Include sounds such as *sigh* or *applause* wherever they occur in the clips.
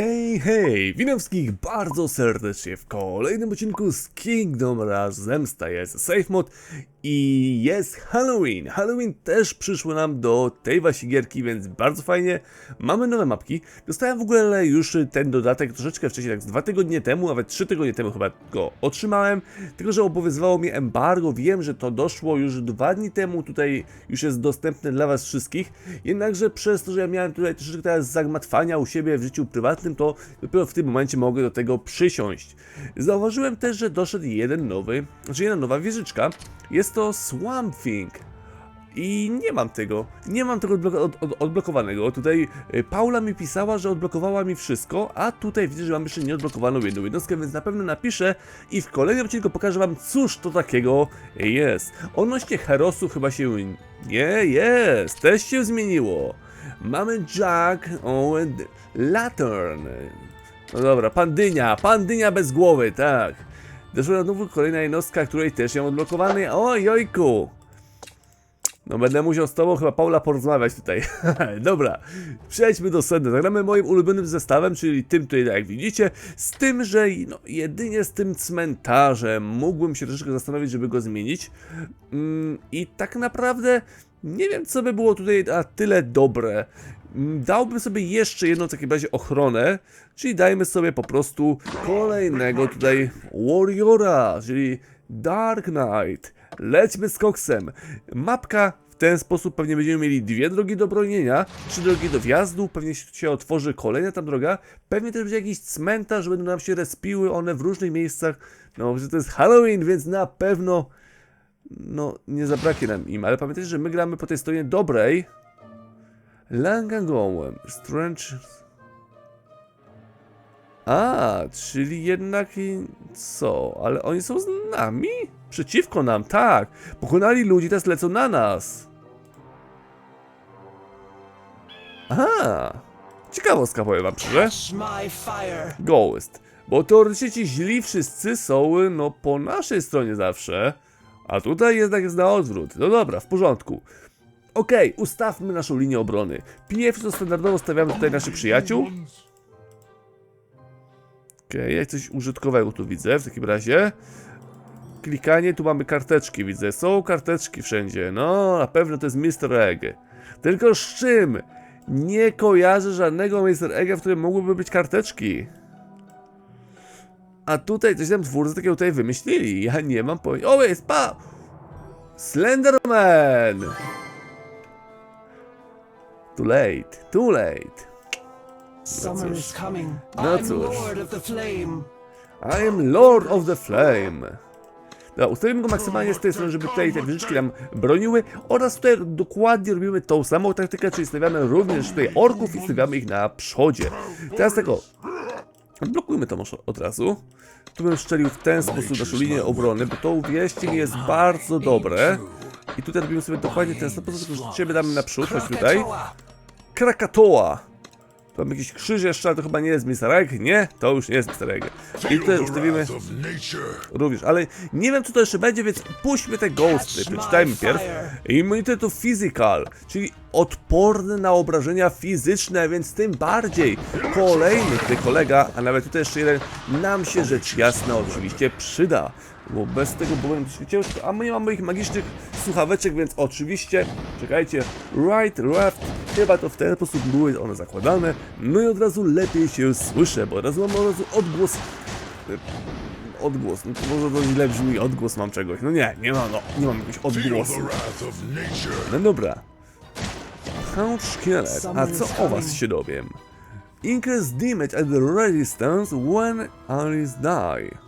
Hej, hej! Witam wszystkich bardzo serdecznie w kolejnym odcinku z Kingdom Rush Zemsta. Jest Safe Mod i jest Halloween. Halloween też przyszło nam do tej właśnie gierki, więc bardzo fajnie. Mamy nowe mapki. Dostałem w ogóle już ten dodatek troszeczkę wcześniej, tak z dwa tygodnie temu, nawet trzy tygodnie temu chyba go otrzymałem. Tylko, że obowiązywało mnie embargo. Wiem, że to doszło już dwa dni temu. Tutaj już jest dostępne dla was wszystkich. Jednakże przez to, że ja miałem tutaj troszeczkę teraz zagmatwania u siebie w życiu prywatnym, to dopiero w tym momencie mogę do tego przysiąść. Zauważyłem też, że doszedł jeden nowy, znaczy jedna nowa wieżyczka. Jest to Swamp Thing. I nie mam tego, nie mam tego odblo od, od, odblokowanego. Tutaj y, Paula mi pisała, że odblokowała mi wszystko, a tutaj widzę, że mam jeszcze nieodblokowaną jedną jednostkę, więc na pewno napiszę i w kolejnym odcinku pokażę wam, cóż to takiego jest. Odnośnie Herosu chyba się nie jest, też się zmieniło. Mamy Jack Owen Lantern. No dobra, pandynia, pandynia bez głowy, tak. Doszła na nowo kolejna jednostka, której też ją odblokowany. Oj, jojku! No będę musiał z tobą chyba Paula porozmawiać tutaj. *laughs* Dobra, przejdźmy do sedna. Zagramy moim ulubionym zestawem, czyli tym tutaj jak widzicie, z tym, że no, jedynie z tym cmentarzem mógłbym się troszeczkę zastanowić, żeby go zmienić. Mm, I tak naprawdę nie wiem, co by było tutaj na tyle dobre. Dałbym sobie jeszcze jedną w takim razie ochronę, czyli dajmy sobie po prostu kolejnego tutaj Warriora, czyli Dark Knight. Lećmy z koksem. Mapka w ten sposób pewnie będziemy mieli dwie drogi do bronienia, trzy drogi do wjazdu, pewnie się otworzy kolejna tam droga, pewnie też będzie jakiś cmentarz, będą nam się respiły one w różnych miejscach. No, że to jest Halloween, więc na pewno no, nie zabraknie nam im, ale pamiętajcie, że my gramy po tej stronie dobrej. Langagołem, Strange... A, czyli jednak i co? Ale oni są z nami? Przeciwko nam, tak. Pokonali ludzi, teraz lecą na nas. Aha. Ciekawostka powiem wam szczerze. Ghost. Bo teoretycznie ci źli wszyscy są, no, po naszej stronie zawsze. A tutaj jednak jest na odwrót. No dobra, w porządku. Okej, ustawmy naszą linię obrony. Pierwszy standardowo stawiamy tutaj naszych przyjaciół. Okej, jak coś użytkowego tu widzę w takim razie. Klikanie, tu mamy karteczki, widzę. Są karteczki wszędzie. No, na pewno to jest Mr. Egg. Tylko z czym? Nie kojarzę żadnego Mr. Egga, w którym mogłyby być karteczki. A tutaj coś tam twórcy takiego tutaj wymyślili. Ja nie mam pojęcia. O, jest pa! Slenderman! Too late, too late. Summer cóż. is coming. No I'm cóż. Lord of the Flame. I am Lord of the Flame. Dobra, ustawimy go maksymalnie z tej strony, żeby tutaj te wieżyczki nam broniły oraz tutaj dokładnie robimy tą samą taktykę, czyli stawiamy również tutaj orków i stawiamy ich na przodzie. Teraz tego, blokujmy to może od razu. Tu bym szczelił w ten sposób naszą linię obrony, bo to uwierzcie mi jest bardzo dobre. I tutaj robimy sobie dokładnie ten sam sposób, że ciebie damy naprzód, chodź tutaj. Krakatoa. Mamy jakiś krzyż jeszcze, ale to chyba nie jest Mr. Egg. Nie, to już nie jest Mr. Egg. I tutaj ustawimy również, ale nie wiem co to jeszcze będzie, więc puśćmy te ghosty. Przeczytajmy pierw. Immunitetu physical, czyli odporny na obrażenia fizyczne, więc tym bardziej kolejny tutaj kolega, a nawet tutaj jeszcze jeden, nam się rzecz jasna oczywiście przyda. Bo bez tego byłem ciężko, a my nie mamy ich magicznych słuchaweczek, więc oczywiście, czekajcie, right, left, chyba to w ten sposób były one zakładane, no i od razu lepiej się słyszę, bo od razu mam od razu odgłos odgłos. No to może to źle brzmi, odgłos mam czegoś. No nie, nie mam, no, nie mam jakiegoś odgłosu. No dobra. Hound Szkielet, a co o was się dowiem? Increase damage at the resistance when allies die.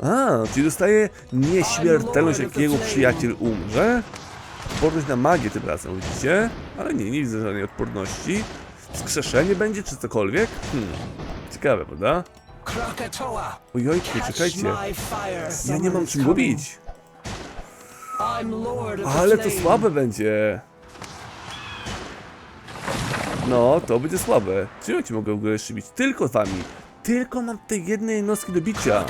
A, czyli dostaje nieśmiertelność, jak jego przyjaciel umrze. Odporność na magię tym razem, widzicie? Ale nie, nie widzę żadnej odporności. Wskrzeszenie będzie, czy cokolwiek? Hmm, ciekawe, prawda? Ojojku, czekajcie. Ja nie mam czym go bić. Ale to słabe będzie. No, to będzie słabe. Czy ja ci mogę w ogóle jeszcze bić? Tylko wami. Tylko mam te jednej jednostki do bicia.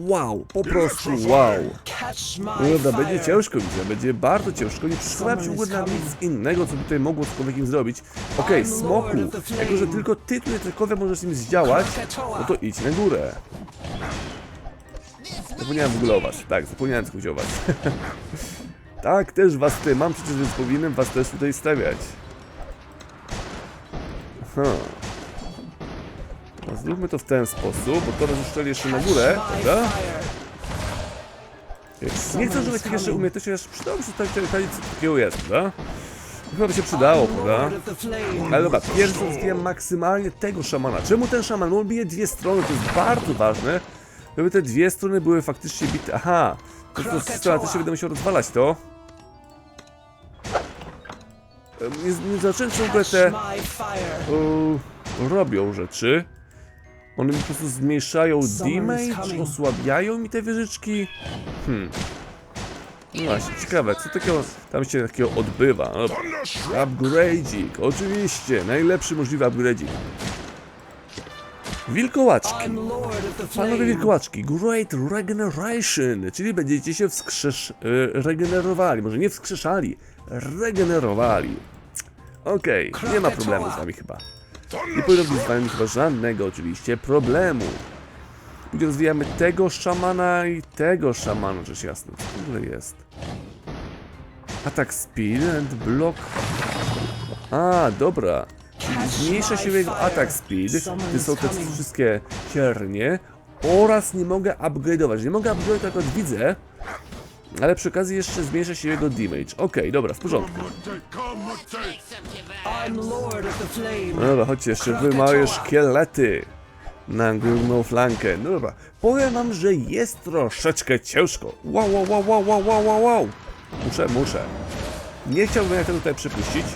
Wow, po prostu wow. Fire. będzie ciężko widzę, będzie bardzo ciężko. Nie przystawia się w ogóle na nic innego, co by tutaj mogło cokolwiek im zrobić. Okej, smoku, jako że tylko ty tutaj cokolwiek możesz im zdziałać, no to idź na górę. Zapomniałem w ogóle o was, tak, zapomniałem coś o was. tak, też was tutaj mam przecież, więc powinienem was też tutaj stawiać. Aha. No, zróbmy to w ten sposób, bo to rozeszczeli jeszcze na górę, prawda? Nie chcę używać tych jeszcze umiejętności, aż przydałoby się tak tutaj co takiego jest, prawda? Chyba by się przydało, prawda? Ale dobra, pierwszy zbijam maksymalnie tego szamana. Czemu ten szaman? On bije dwie strony, to jest bardzo ważne, żeby te dwie strony były faktycznie bite. Aha, to, to systematycznie będę musiał rozwalać to. Nie, nie zacząłem w ogóle te e, robią rzeczy. One mi po prostu zmniejszają damage, osłabiają mi te wieżyczki. Hmm. No właśnie, ciekawe, co takiego tam się takiego odbywa. No. Upgrade'ik, oczywiście, najlepszy możliwy upgrade'ik. Wilkołaczki. Panowie wilkołaczki, Great Regeneration, czyli będziecie się wskrzesz... y, regenerowali, może nie wskrzeszali, regenerowali. Okej, nie ma problemu z wami chyba. Nie powinno być z żadnego oczywiście problemu. Gdzie rozwijamy tego szamana i tego szamana, rzecz jasna. Co w ogóle jest? Atak speed and block. A, dobra. Zmniejsza się jego atak speed, gdy są te wszystkie ciernie oraz nie mogę upgrade'ować. Nie mogę upgrade'ować jak widzę, ale przy okazji jeszcze zmniejsza się jego damage. Okej, dobra, w porządku. No dobra, chodźcie jeszcze, wy małe szkielety na górną flankę. No dobra, powiem wam, że jest troszeczkę ciężko. Wow, wow, wow, wow, wow, wow, wow, wow. Muszę, muszę. Nie chciałbym jak tego tutaj przepuścić.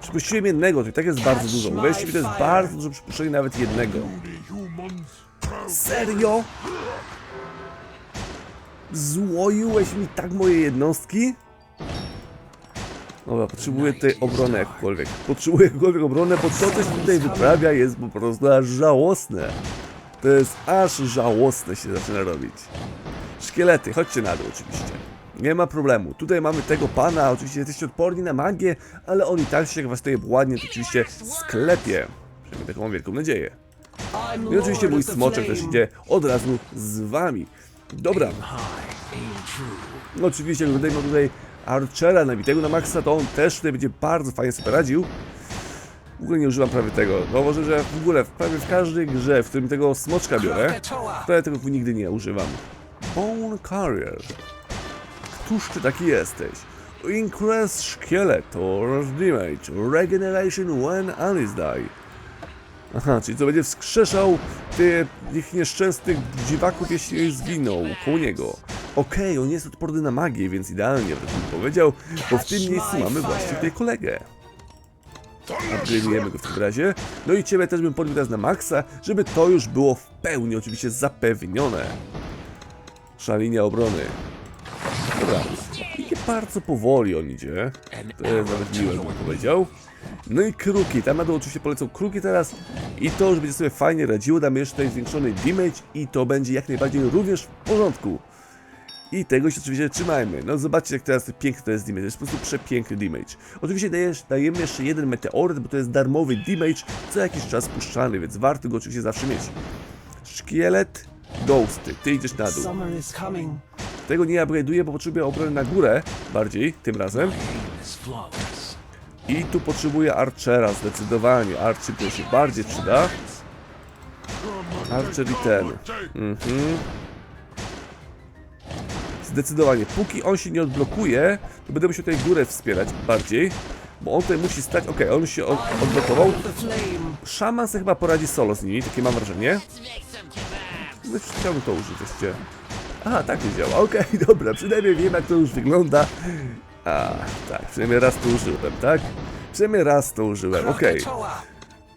Przepuściłem jednego, to i tak jest bardzo dużo. Uwierzcie mi, to jest bardzo dużo przypuszczenie nawet jednego. Serio? Złoiłeś mi tak moje jednostki? Dobra, potrzebuję tej obrony jakkolwiek. Potrzebuję jakkolwiek obronę, bo to, co się tutaj wyprawia, jest po prostu aż żałosne. To jest aż żałosne się zaczyna robić. Szkielety, chodźcie na dół oczywiście. Nie ma problemu. Tutaj mamy tego pana, oczywiście jesteście odporni na magię, ale on i tak się jak was tutaj ładnie to oczywiście sklepie. Przynajmniej taką mam wielką nadzieję. I oczywiście mój smoczek też idzie od razu z wami. Dobra. No oczywiście, tutaj mam tutaj Archera nabitego na maksa, to on też tutaj będzie bardzo fajnie sobie radził. W ogóle nie używam prawie tego. No może, że w ogóle w prawie w każdej grze, w którym tego smoczka biorę, to ja tego nigdy nie używam. Bone Carrier. Któż ty taki jesteś? Increase Skeletor Damage Regeneration when Alice die. Aha, czyli to będzie wskrzeszał tych, nieszczęsnych dziwaków, jeśli zginął koło niego. Okej, on jest odporny na magię, więc idealnie, wręcz bym powiedział, bo w tym miejscu mamy właśnie tutaj kolegę. Upgrade'ujemy go w takim razie. No i ciebie też bym podbił teraz na maksa, żeby to już było w pełni oczywiście zapewnione. Szalinia obrony. Dobra. Bardzo powoli on idzie. To jest nawet miłe, bym powiedział. No i kruki, tam na dół oczywiście polecą kruki teraz i to już będzie sobie fajnie radziło, damy jeszcze tutaj zwiększony damage i to będzie jak najbardziej również w porządku. I tego się oczywiście trzymajmy. No zobaczcie jak teraz piękny to jest damage, to jest po prostu przepiękny damage. Oczywiście dajesz, dajemy jeszcze jeden meteoryt, bo to jest darmowy damage, co jakiś czas puszczany, więc warto go oczywiście zawsze mieć. Szkielet, ghosty, ty idziesz na dół. Tego nie upgrade'uję, bo potrzebuję obrony na górę bardziej tym razem. I tu potrzebuję Archera zdecydowanie. Archer tu się bardziej przyda. Archer i ten. Mhm. Zdecydowanie. Póki on się nie odblokuje, to będę musiał tutaj górę wspierać bardziej. Bo on tutaj musi stać. Okej, on się od, odblokował. Szaman sobie chyba poradzi solo z nimi, takie mam wrażenie. No, Chciałbym to użyć jeszcze. Aha, tak to działa. Okej, *laughs* dobra, przynajmniej wiem jak to już wygląda. A, tak, przynajmniej raz to użyłem, tak? Przynajmniej raz to użyłem, okej. Krakatoa.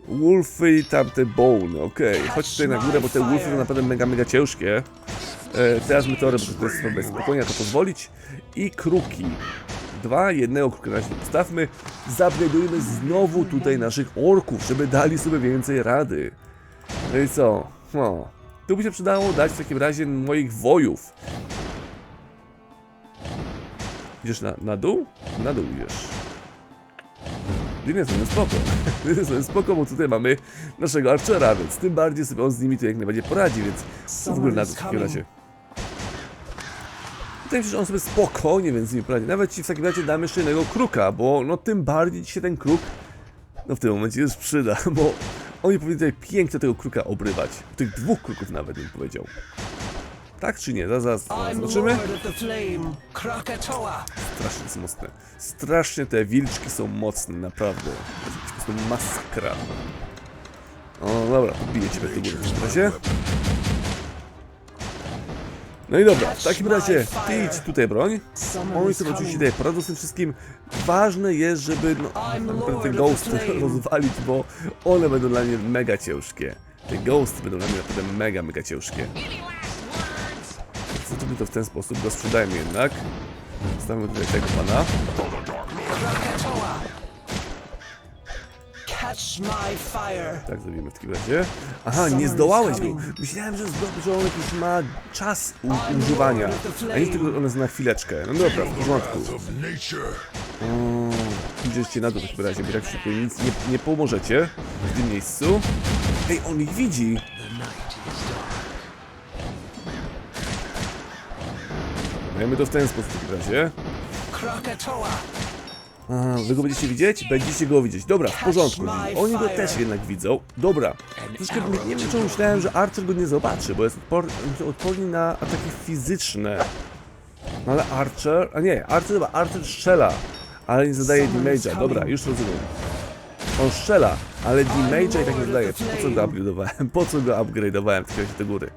Wolfy i tamte bone, okej. Chodź tutaj na górę, bo te wolfy są naprawdę mega, mega ciężkie. E, teraz meteory, bo to jest sobie spokojnie to pozwolić. I kruki. Dwa, jednego kruka na razie postawmy. Zabredujemy znowu tutaj naszych orków, żeby dali sobie więcej rady. No i co? No. Tu by się przydało dać w takim razie moich wojów. Idziesz na, na dół? Na dół idziesz. Linie są spoko. *laughs* Są spoko, bo tutaj mamy naszego Archera, więc tym bardziej sobie on z nimi tu jak najbardziej poradzi, więc w ogóle na dół w takim razie. Się, że on sobie spokojnie więc z nimi poradzi. Nawet ci w takim razie damy jeszcze jednego kruka, bo no tym bardziej ci się ten kruk no w tym momencie już przyda, bo oni powinni tutaj pięknie tego kruka obrywać. Tych dwóch kruków nawet bym powiedział. Tak czy nie? Zaraz, zaraz I'm zobaczymy. Strasznie jest mocne. Strasznie te wilczki są mocne, naprawdę. To jest po prostu masakra. O, dobra, podbiję ciebie do góry w takim razie. No i dobra, w takim razie ty idź tutaj broń. Oni sobie oczywiście tutaj poradzą z tym wszystkim. Ważne jest, żeby no, te ghosty *laughs* rozwalić, bo one będą dla mnie mega ciężkie. Te ghosty będą dla mnie naprawdę mega, mega ciężkie. Zrobimy to w ten sposób, go sprzedajmy jednak. Stawimy tutaj tego pana. Tak zrobimy w takim razie. Aha, nie zdołałeś go. Myślałem, że, że on jakiś ma czas używania. A nie tylko on jest na chwileczkę. No dobra, w porządku. Idziecie na dół w takim razie, bo tak szybko nic nie, nie pomożecie w tym miejscu. Ej, on ich widzi. Dajmy to w ten sposób w takim razie. Krakatoa. A, wy go będziecie widzieć? Będziecie go widzieć. Dobra, w porządku. Oni go też jednak widzą. Dobra. Troszkę nie, wiem, czemu myślałem, że Archer go nie zobaczy, bo jest odpor, odporny na ataki fizyczne. No ale Archer... A nie, Archer chyba, Archer strzela, ale nie zadaje damage'a. Dobra, już rozumiem. On strzela, ale damage'a i tak nie zadaje. Po co go upgrade'owałem? Po co go upgrade'owałem takim razie do góry?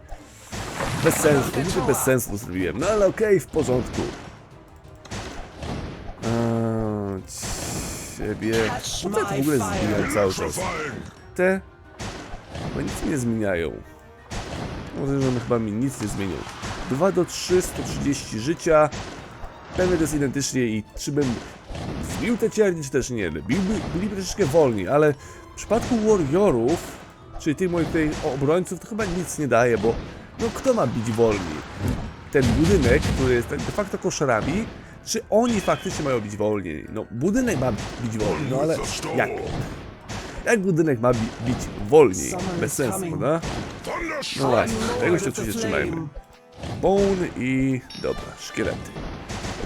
Bez sensu, to bez sensu to zrobiłem. No ale okej, w porządku. Ciebie. Catch No to w my ogóle zmieniają cały czas. Te. Chyba nic nie zmieniają. Może, że one chyba mi nic nie zmienią. 2 do 3, 130 życia. Pewnie to jest identycznie i czy bym zbił te ciernie, czy też nie. Byliby, byliby troszeczkę wolni, ale w przypadku Warriorów, czyli tych moich tutaj obrońców, to chyba nic nie daje, bo no kto ma bić wolni? Ten budynek, który jest tak de facto koszarami, czy oni faktycznie mają bić wolniej? No budynek ma bić wolniej, no ale jak? Jak budynek ma bi bić wolniej? Bez sensu, prawda? No właśnie, tego się oczywiście trzymajmy. Bone i... dobra, szkielety.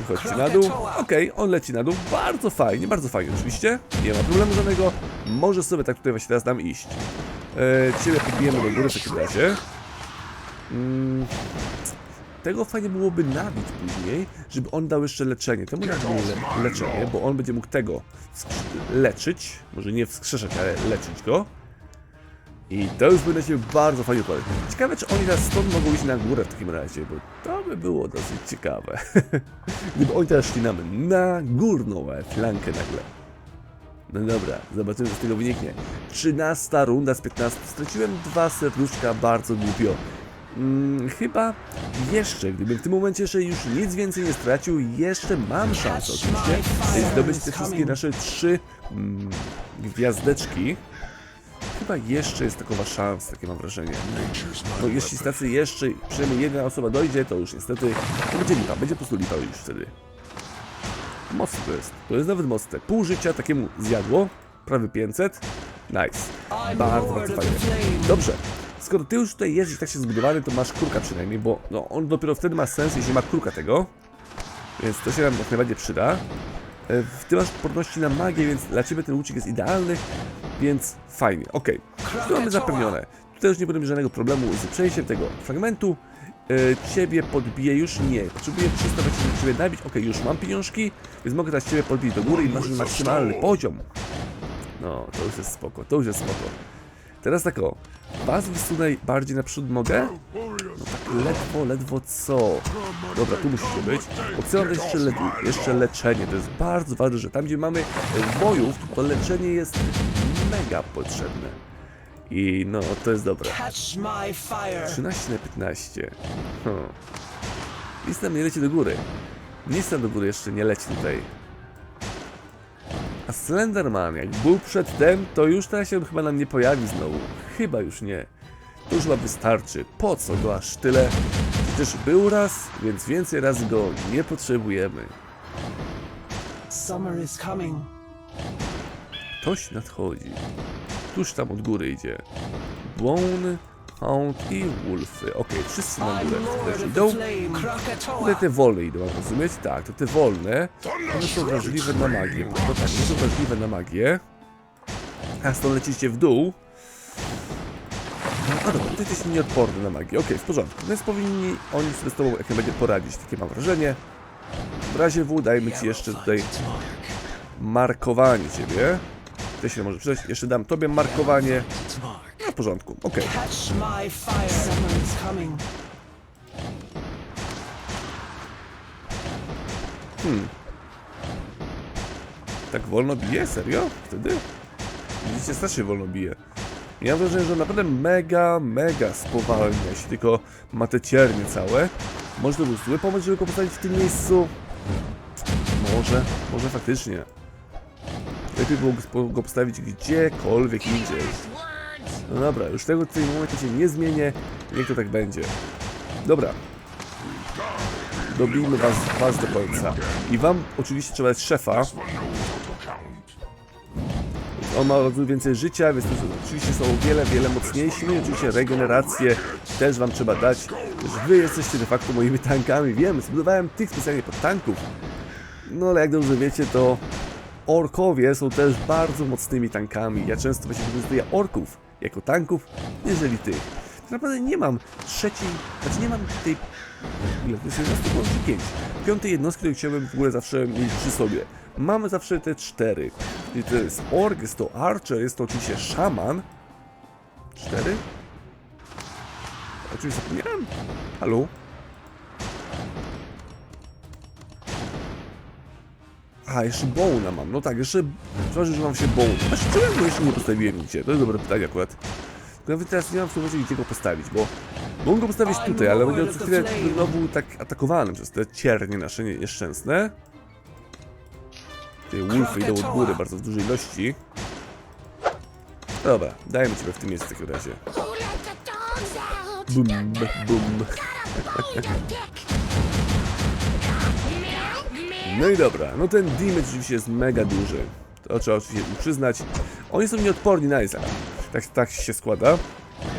Chodźcie na dół. Okej, on leci na dół. Bardzo fajnie, bardzo fajnie oczywiście. Nie ma problemu żadnego. Może sobie tak tutaj właśnie teraz nam iść. E, ciebie podbijemy do góry w takim razie. Mm, tego fajnie byłoby nabić później, żeby on dał jeszcze leczenie. Temu damy le leczenie, bo on będzie mógł tego leczyć. Może nie wskrzeszać, ale leczyć go. I to już na siebie bardzo fajnie układać. Ciekawe, czy oni teraz stąd mogą iść na górę w takim razie, bo to by było dosyć ciekawe. *laughs* Gdyby oni teraz szli nam na górną flankę nagle. No dobra, zobaczymy, co z tego wyniknie. 13 runda z 15. Straciłem dwa serduszka bardzo głupio. Mm, chyba jeszcze, gdybym w tym momencie jeszcze już nic więcej nie stracił, jeszcze mam szansę oczywiście zdobyć te wszystkie nasze trzy mm, gwiazdeczki. Chyba jeszcze jest takowa szansa, takie mam wrażenie. No jeśli tacy jeszcze przynajmniej jedna osoba dojdzie, to już niestety to będzie lipa, będzie po prostu lipa już wtedy. Mocne to jest, to jest nawet mocne. Pół życia takiemu zjadło, prawie 500. Nice. Bardzo, bardzo fajnie. Dobrze, skoro ty już tutaj jesteś tak się zbudowany, to masz kruka przynajmniej, bo no, on dopiero wtedy ma sens, jeśli ma kruka tego. Więc to się nam jak najbardziej przyda. E, Ty masz odporności na magię, więc dla ciebie ten łucznik jest idealny, więc fajnie, okej. To mamy zapewnione. Tutaj już nie będę mieć żadnego problemu z przejściem tego fragmentu. E, ciebie podbiję już nie. Potrzebuję 300 żeby ciebie nabić. Okej, już mam pieniążki, więc mogę teraz ciebie podbić do góry i masz maksymalny poziom. No, to już jest spoko, to już jest spoko. Teraz tak o, was wysunę bardziej naprzód mogę? No tak ledwo, ledwo co? Dobra, tu musicie być. Dać jeszcze, le jeszcze leczenie. To jest bardzo ważne, że tam gdzie mamy bojów, to leczenie jest mega potrzebne. I no, to jest dobre. Catch my fire. 13 na 15. Hmm. Nic tam nie leci do góry. Nic tam do góry jeszcze nie leci tutaj. A Slenderman, jak był przedtem, to już teraz się on chyba nam nie pojawi znowu. Chyba już nie. To już chyba wystarczy. Po co go aż tyle? Przecież był raz, więc więcej razy go nie potrzebujemy. Summer is coming. Ktoś nadchodzi. Tuż tam od góry idzie. Bone, Hound i Wolfy. Okej, wszyscy na górę też idą. Tutaj te wolne idą, mam rozumieć? Tak, to te wolne. One są wrażliwe na magię. Tak, one są wrażliwe na magię. A stąd lecicie w dół. No, a dobra, ty jesteś nieodporny na magię. Okej, w porządku. Więc powinni oni sobie z tobą jak najbardziej poradzić. Takie mam wrażenie. W razie W dajmy ci jeszcze tutaj markowanie ciebie. Ty się może przydać. Jeszcze dam tobie markowanie. Porządku, okej. Coming. Tak wolno bije? Serio? Wtedy? Widzicie, strasznie wolno bije. Ja mam wrażenie, że naprawdę mega, mega spowalnia się, tylko ma te ciernie całe. Może to był zły pomysł, żeby go postawić w tym miejscu? Może, może faktycznie. Lepiej było go postawić gdziekolwiek indziej. No dobra, już tego w tym momencie się nie zmienię, niech to tak będzie. Dobra. Dobijmy was, was do końca. I wam oczywiście trzeba dać szefa, on ma więcej życia, więc oczywiście są o wiele, wiele mocniejsi. No i oczywiście regenerację też wam trzeba dać. Wy jesteście de facto moimi tankami. Wiem, zbudowałem tych specjalnie pod tanków. No ale jak dobrze wiecie, to orkowie są też bardzo mocnymi tankami. Ja często właśnie wykorzystuję orków jako tanków, jeżeli tych. Tak naprawdę nie mam trzeciej, znaczy nie mam tej ile to jest jednostek? Może pięć. Piątej jednostki, której chciałbym w ogóle zawsze mieć przy sobie. Mamy zawsze te cztery. I to jest ork, jest to archer, jest to oczywiście szaman. Cztery? O czymś zapomniałem? Halo? A, jeszcze Bone'a mam. No tak, jeszcze... Przepraszam, że mam się Bone. Znaczy, czemu go jeszcze nie postawiłem nigdzie? To jest dobre pytanie akurat. Tylko nawet teraz nie mam w tym momencie gdzie go postawić, bo... Mogę go postawić tutaj, ale będzie co chwilę znowu tak atakowany przez te ciernie nasze nie- nieszczęsne. Te wolfy idą od góry bardzo w dużej ilości. Dobra, dajmy ciebie w tym miejscu w takim razie. Bum, bum. No i dobra, no ten damage oczywiście jest mega duży. To trzeba oczywiście przyznać. Oni są nieodporni na Isaac. Tak, tak się składa.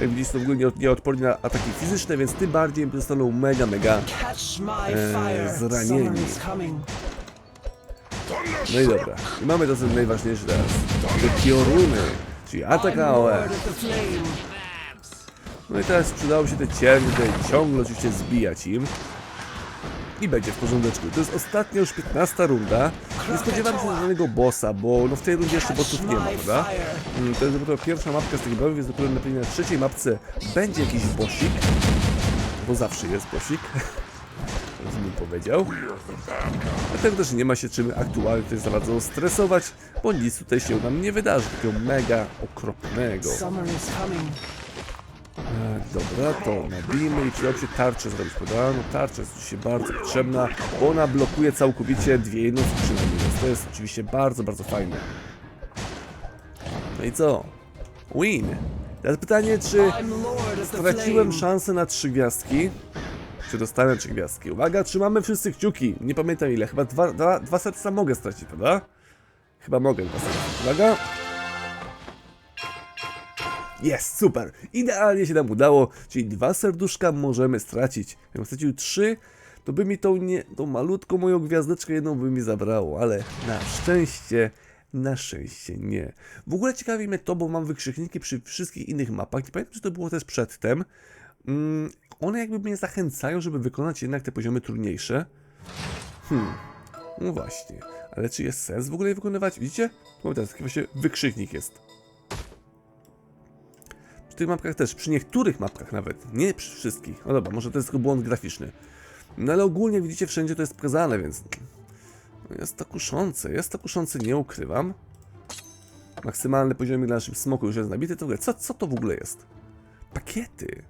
Jak widzicie, są w ogóle nie- nieodporni na ataki fizyczne, więc tym bardziej zostaną mega, mega. Fire. zranieni. No i dobra. I mamy to co najważniejsze teraz. Te pioruny, czyli atak AOE. No i teraz przydałoby się te tutaj ciągle oczywiście zbijać im. I będzie w porządeczku. To jest ostatnia już 15 runda. Nie spodziewam się żadnego bossa, bo no w tej rundzie jeszcze bossów nie ma, prawda? Mm, To jest dopiero pierwsza mapka z tych bawów, więc dopiero na na trzeciej mapce będzie jakiś bossik. Bo zawsze jest bossik. *laughs* bym powiedział. Dlatego też nie ma się czym aktualnie tutaj za bardzo stresować, bo nic tutaj się nam nie wydarzy, takiego mega okropnego. Dobra, to nabijmy i przydałoby się tarczę zrobić, prawda? No tarcza jest oczywiście bardzo potrzebna, bo ona blokuje całkowicie dwie jednostki przynajmniej, więc to jest oczywiście bardzo, bardzo fajne. No i co? Win! Teraz pytanie, czy straciłem szansę na trzy gwiazdki? Czy dostanę trzy gwiazdki? Uwaga, trzymamy wszyscy kciuki. Nie pamiętam ile, chyba dwa, dwa, dwa serca mogę stracić, prawda? Chyba mogę dwa serca. Uwaga. Jest, super! Idealnie się nam udało, czyli dwa serduszka możemy stracić. Jakbym stracił trzy, to by mi tą, nie, tą malutką moją gwiazdeczkę jedną by mi zabrało, ale na szczęście, na szczęście nie. W ogóle ciekawi mnie to, bo mam wykrzykniki przy wszystkich innych mapach, nie pamiętam czy to było też przedtem. Mm, one jakby mnie zachęcają, żeby wykonać jednak te poziomy trudniejsze. Hmm, no właśnie. Ale czy jest sens w ogóle je wykonywać? Widzicie? Bo teraz taki właśnie wykrzyknik jest. Tych mapkach też, przy niektórych mapkach nawet, nie przy wszystkich. No dobra, może to jest błąd graficzny. No ale ogólnie widzicie, wszędzie to jest pokazane, więc jest to kuszące, jest to kuszące, nie ukrywam. Maksymalny poziom dla naszych smoku już jest nabity, to w ogóle, co, co to w ogóle jest? Pakiety.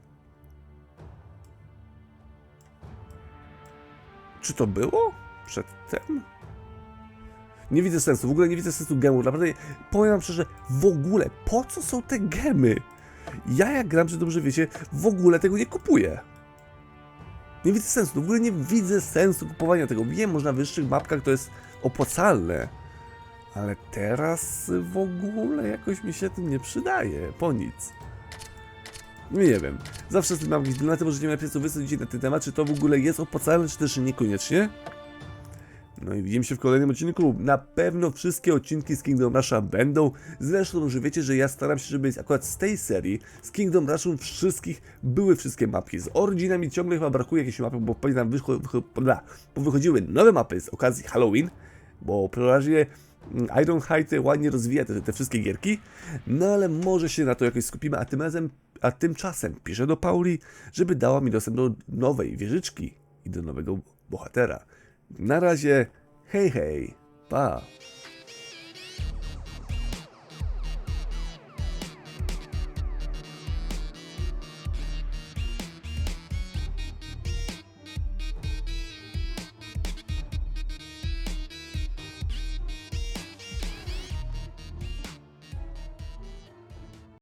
Czy to było? Przedtem? Nie widzę sensu, w ogóle nie widzę sensu gemów, naprawdę powiem wam szczerze, w ogóle, po co są te gemy? Ja jak gram, że dobrze wiecie, w ogóle tego nie kupuję. Nie widzę sensu, w ogóle nie widzę sensu kupowania tego. Wiem, może na wyższych mapkach to jest opłacalne, ale teraz w ogóle jakoś mi się tym nie przydaje, po nic. Nie wiem, zawsze z tym mam jakieś dylematy, może nie wiem lepiej co wysądzić na ten temat, czy to w ogóle jest opłacalne, czy też niekoniecznie. No i widzimy się w kolejnym odcinku. Na pewno wszystkie odcinki z Kingdom Rusha będą. Zresztą, że wiecie, że ja staram się, żeby akurat z tej serii, z Kingdom Rushą wszystkich, były wszystkie mapki. Z Originami ciągle chyba brakuje jakiejś mapy, bo pewnie tam wycho- wycho- bla, bo wychodziły nowe mapy z okazji Halloween, bo przeważnie mm, Iron Hide ładnie rozwija te, te wszystkie gierki, no ale może się na to jakoś skupimy, a tym razem, a tymczasem piszę do Pauli, żeby dała mi dostęp do nowej wieżyczki i do nowego bohatera. Na razie, hej hej, pa!